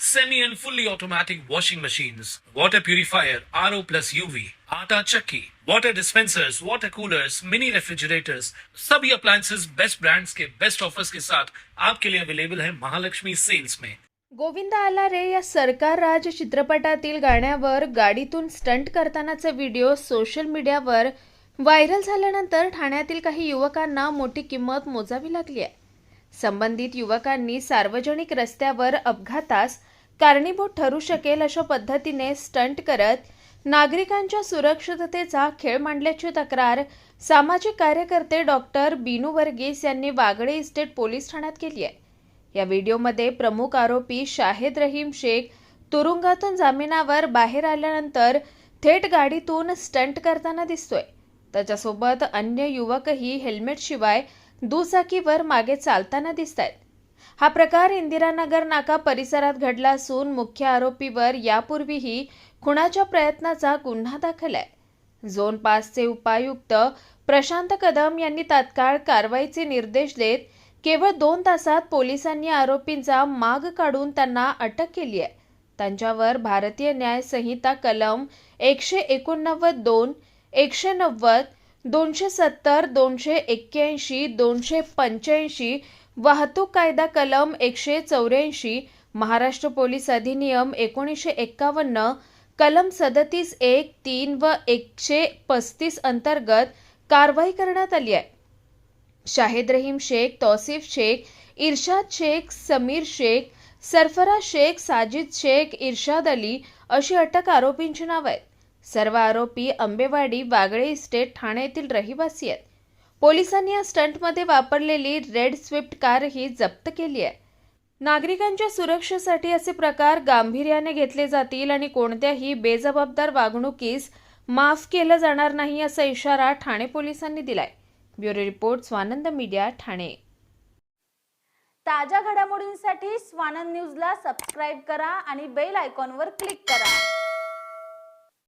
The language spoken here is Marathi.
semi and fully automatic washing machines, water purifier, RO plus UV, आटा chakki, water dispensers, water coolers, mini refrigerators, सभी appliances. बेस्ट brands के बेस्ट ऑफर्स के साथ आपके लिए अवेलेबल है महालक्ष्मी सेल्स में गोविंदा आला रे या सरकार राज चित्रपटातील गाण्यावर गाडीतून स्टंट करतानाचा व्हिडिओ सोशल मीडियावर व्हायरल झाल्यानंतर ठाण्यातील काही युवकांना मोठी किंमत मोजावी लागली आहे. संबंधित युवकांनी सार्वजनिक रस्त्यावर अपघातास कारणीभूत ठरू शकेल अशा पद्धतीने स्टंट करत नागरिकांच्या सुरक्षिततेचा खेळ मांडल्याची तक्रार सामाजिक कार्यकर्ते डॉक्टर बिनू वर्गीस यांनी वागळे इस्टेट पोलीस ठाण्यात केली आहे. या व्हिडिओमध्ये प्रमुख आरोपी शाहिद रहीम शेख तुरुंगातून जामिनावर बाहेर आल्यानंतर थेट गाडीतून स्टंट करताना दिसतोय. त्याच्यासोबत अन्य युवकही हेल्मेटशिवाय दुचाकीवर मागे चालताना दिसत आहेत हा प्रकार इंदिरानगर नाका परिसरात घडला असून मुख्य आरोपीवर यापूर्वीही खुणाच्या प्रयत्नाचा गुन्हा दाखल आहे. झोन पाचचे उपायुक्त प्रशांत कदम यांनी तात्काळ कारवाईचे निर्देश देत केवळ दोन तासात पोलिसांनी आरोपींचा माग काढून त्यांना अटक केली आहे. त्यांच्यावर भारतीय न्याय संहिता कलम एकशे एकोणनव्वद दोन एकशे नव्वद दोनशे सत्तर दोनशे एक्क्याऐंशी दोनशे पंच्याऐंशी वाहतूक कायदा कलम एकशे चौऱ्याऐंशी महाराष्ट्र पोलीस अधिनियम एकोणीसशे एक्कावन्न कलम सदतीस एक तीन व एकशे पस्तीस अंतर्गत कारवाई करण्यात आली आहे. शाहिद रहीम शेख तौसिफ शेख इर्शाद शेख समीर शेख सरफराज शेख साजिद शेख इर्शाद अली अशी अटक आरोपींची नावं आहेत. सर्व आरोपी आंबेवाडी वागळे इस्टेट ठाणे येथील रहिवासी आहेत. पोलिसांनी या स्टंटमध्ये वापरलेली रेड स्विफ्ट कार ही जप्त केली आहे. नागरिकांच्या सुरक्षेसाठी असे प्रकार गांभीर्याने घेतले जातील आणि कोणत्याही बेजबाबदार वागणुकीस माफ केलं जाणार नाही असा इशारा ठाणे पोलिसांनी दिलाय. Bureau report Swanand media Thane. ताज्या घडामोडींसाठी स्वानंद न्यूजला सबस्क्राईब करा आणि बेल आयकॉनवर क्लिक करा.